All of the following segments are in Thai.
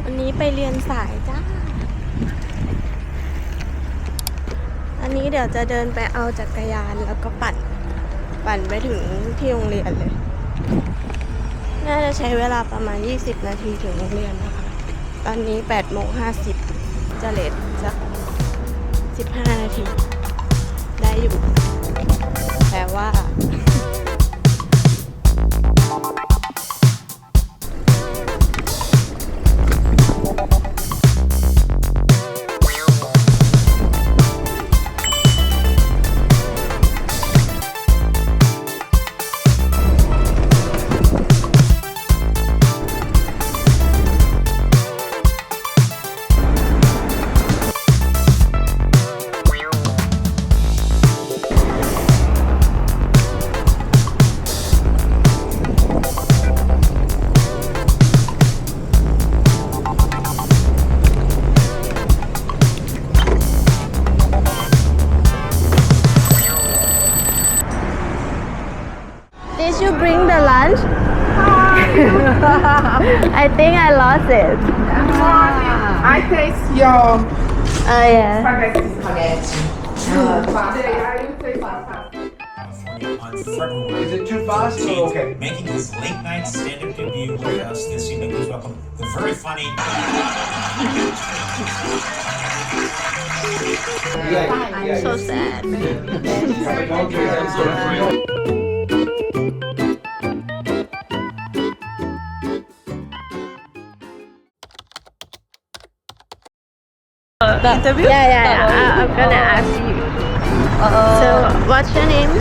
วันนี้ไปเรียนสายจ้า อันนี้เดี๋ยวจะเดินไปเอาจักรยานแล้วก็ปั่น ปั่นไปถึงที่โรงเรียนเลย น่าจะใช้เวลาประมาณ 20 นาทีถึงโรงเรียนนะคะ ตอนนี้8โมง50 จะเลทสัก 15 นาที I think I lost it. I taste your Oh yeah. spaghetti spaghetti. I will say pasta. on February Is it too fast or 13th, okay? making his late night stand-up debut with us this evening. Please welcome the very funny. Yeah, yeah. So sad. The interview? Yeah, yeah, yeah. Oh. I, I'm gonna oh. ask you. So, what's your name?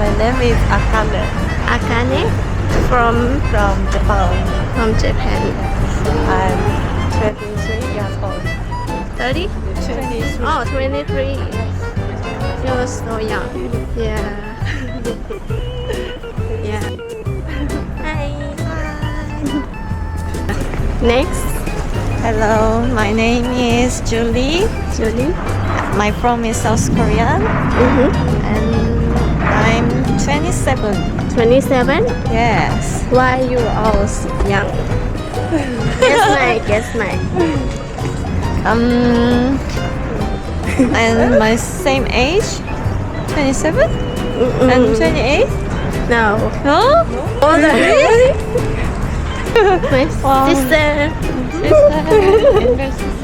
My name is Akane Akane from from Japan. from Japan. I'm 23 years old. 30? 23. Oh, 23. You're so young. Yeah. yeah. Hi. Hi. Next, Hello, my name is Julie. Julie. My from is South Korea Mm-hmm. and I'm 27. 27. Yes. Why you all young? guess my, guess my. Um and my same age 27 and 28? No. No? Older. my Wow. sister Sister.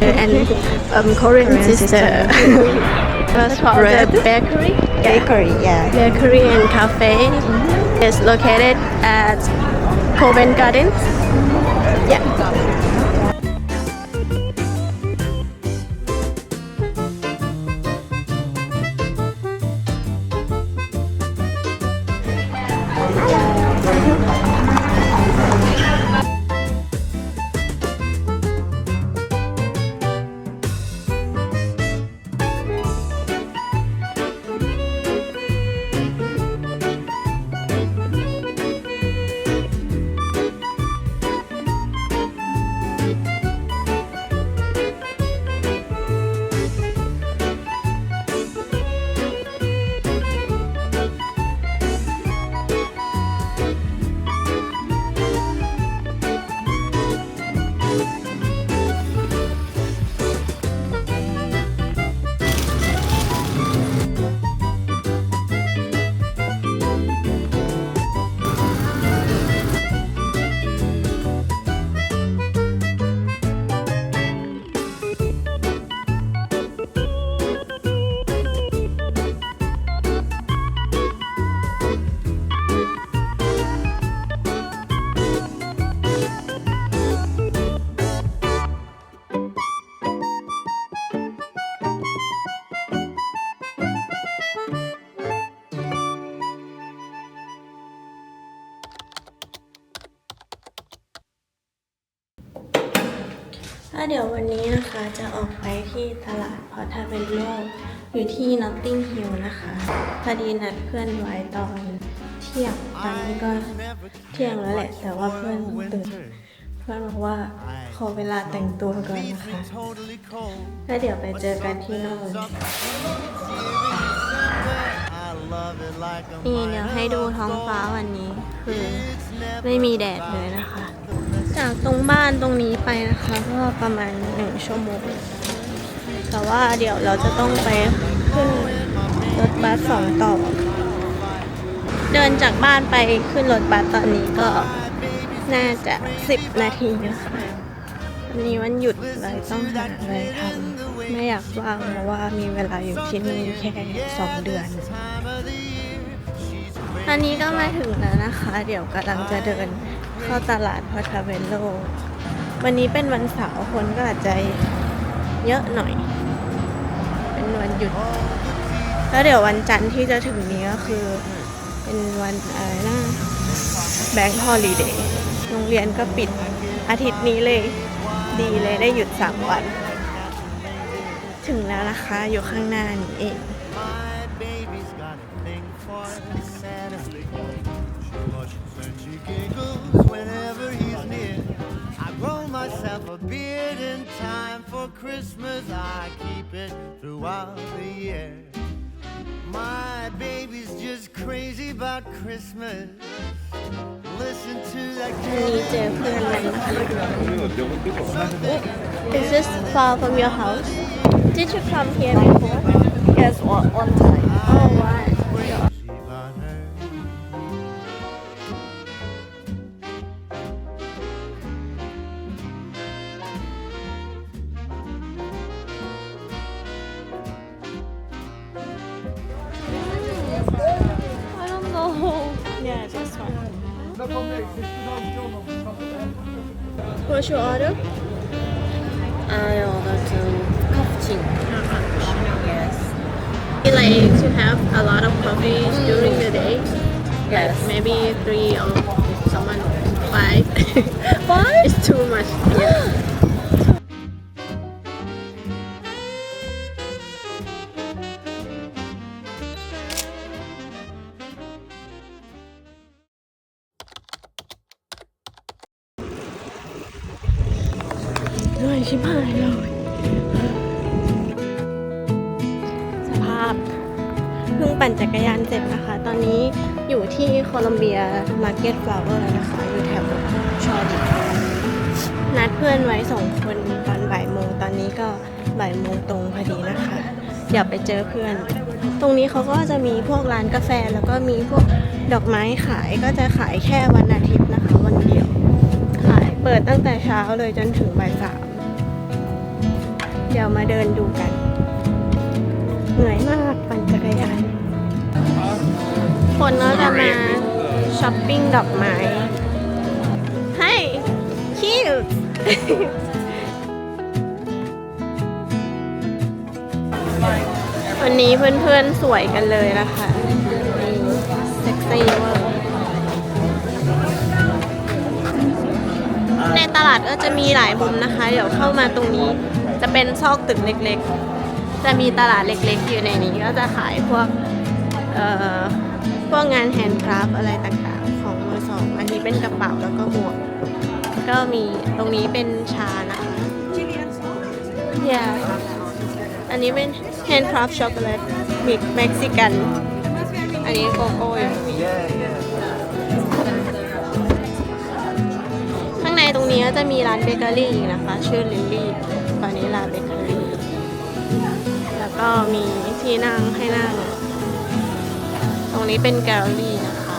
And um, Korean, Korean sister. sister. What's called bread. the bakery? Bakery, yeah. Bakery and cafe is located at Covent Gardens. Yeah. ถ้าเดี๋ยววันนี้นะคะจะออกไปที่ตลาดพอทาเวนโลอยู่ที่นอตติงฮิลนะคะ พอดีนัดเพื่อนไว้ตอนเที่ยง ตอนนี้ก็เที่ยงแล้วแหละ แต่ว่าเพื่อนตื่น เพื่อนบอกว่าขอเวลาแต่งตัวก่อนนะคะ แล้วเดี๋ยวไปเจอกันที่นู่นนี่เดี๋ยวให้ดูท้องฟ้าวันนี้ คือไม่มีแดดเลยนะคะ จากตรงบ้านตรงนี้ไปนะคะ ก็ประมาณหนึ่งชั่วโมง แต่ว่าเดี๋ยวเราจะต้องไปขึ้นรถบัสสองต่อ เดินจากบ้านไปขึ้นรถบัสตอนนี้ก็น่าจะสิบนาทีนะคะวันนี้วันหยุดเลยต้องหาอะไรทำไม่อยากว่างเพราะว่ามีเวลาอยู่ที่นี่แค่สองเดือนอันนี้ก็มาถึงแล้วนะคะ เดี๋ยวกำลังจะเดิน เข้าตลาดพอทาเวลโล วันนี้เป็นวันเสาร์คนก็อาจจะเยอะหน่อย เป็นวันหยุด แล้วเดี๋ยววันจันทร์ที่จะถึงนี้ก็คือ เป็นวันอะไรนะแบงค์ฮอลิเดย์โรงเรียนก็ปิดอาทิตย์นี้เลย ดีเลยได้หยุดสามวัน ถึงแล้วนะคะ อยู่ข้างหน้านี่เอง Christmas, I keep it throughout the year. My baby's just crazy about Christmas. Listen to that Is this far from your house? Did you come here before? Yes, one, one time. Oh, wow. What's your order? I ordered two cappuccino. Yes. You like to have a lot of coffee during the day? Yes. Maybe three or someone five. five? It's too much. Yeah. นื่อยชิบหายเลย สภาพเพิ่งปั่นจักรยานเสร็จนะคะ ตอนนี้อยู่ที่โคลัมเบียมาร์เก็ตฟลาวเวอร์นะคะ อยู่แถวชอดินัดเพื่อนไว้สองคนตอนบ่ายโมง ตอนนี้ก็บ่ายโมงตรงพอดีนะคะ เดี๋ยวไปเจอเพื่อน ตรงนี้เขาก็จะมีพวกร้านกาแฟแล้วก็มีพวกดอกไม้ขายก็จะขายแค่วันอาทิตย์นะคะ วันเดียว ขายเปิดตั้งแต่เช้าเลยจนถึงบ่ายสาม ดี๋ยวมาเดินดูกัน เหนื่อยมากปั่นจักรยานคนก็จะมาช้อปปิ้งดอกไม้ให้คิววันนี้เพื่อนๆสวยกันเลยนะคะนี่เซ็กซี่เวอร์ในตลาดก็จะมีหลายมุมนะคะ เดี๋ยวเข้ามาตรงนี้ จะเป็นซอกตึกเล็กๆ จะมีตลาดเล็กๆ อยู่ในนี้ก็จะขายพวกเอ่อพวกงานแฮนด์คราฟอะไรต่างๆ ของมือสองอันนี้เป็นกระเป๋าแล้วก็หมวกก็มีตรงนี้เป็นชานะคะ yeah อันนี้เป็น handcraft chocolate mix Mexican อันนี้โกโก้อยู่ข้างในตรงนี้ก็จะมีร้านเบเกอรี่นะคะ ชื่อลิลลี่ ตอนนี้ร้านเบเกอรี่แล้วก็มีที่นั่งให้นั่ง ตรงนี้เป็นแกลเลอรี่นะคะ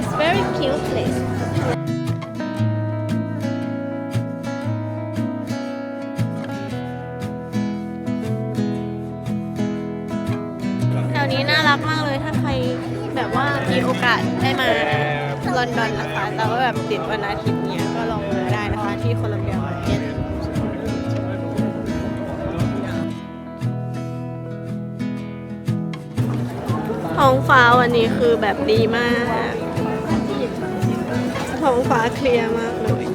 It's very cute place แถวนี้น่ารักมากเลยถ้าใครแบบว่ามีโอกาสได้มาลอนดอนนะคะแต่ว่าแบบติดวันอาทิตย์ องฟ้าวันนี้คือแบบดีมาก ท้องฟ้าเคลียร์มากเลย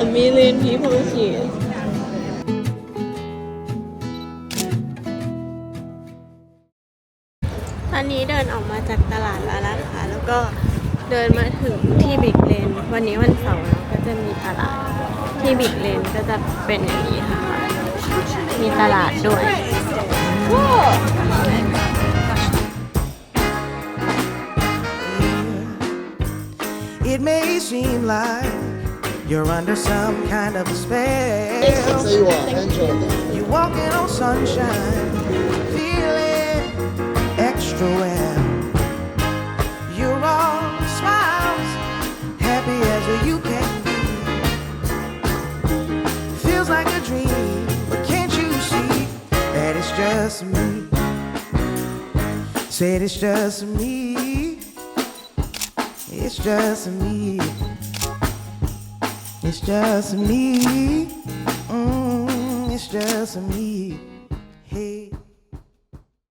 A million people here ตอนนี้เดินออกมาจากตลาดแล้วนะคะ แล้วก็เดินมาถึงที่บิ๊กเลน วันนี้วันเสาร์เนอะก็จะมีตลาดที่บิ๊กเลนก็จะเป็นอย่างนี้ค่ะ มีตลาดด้วย It may seem like you're under some kind of a spell. You're walking on sunshine, feeling well. You're all smiles, happy as you can be. Feels like a dream, but can't you see that it's just me? Said it's just me. It's just me. It's just me. Mm, it's just me. Hey.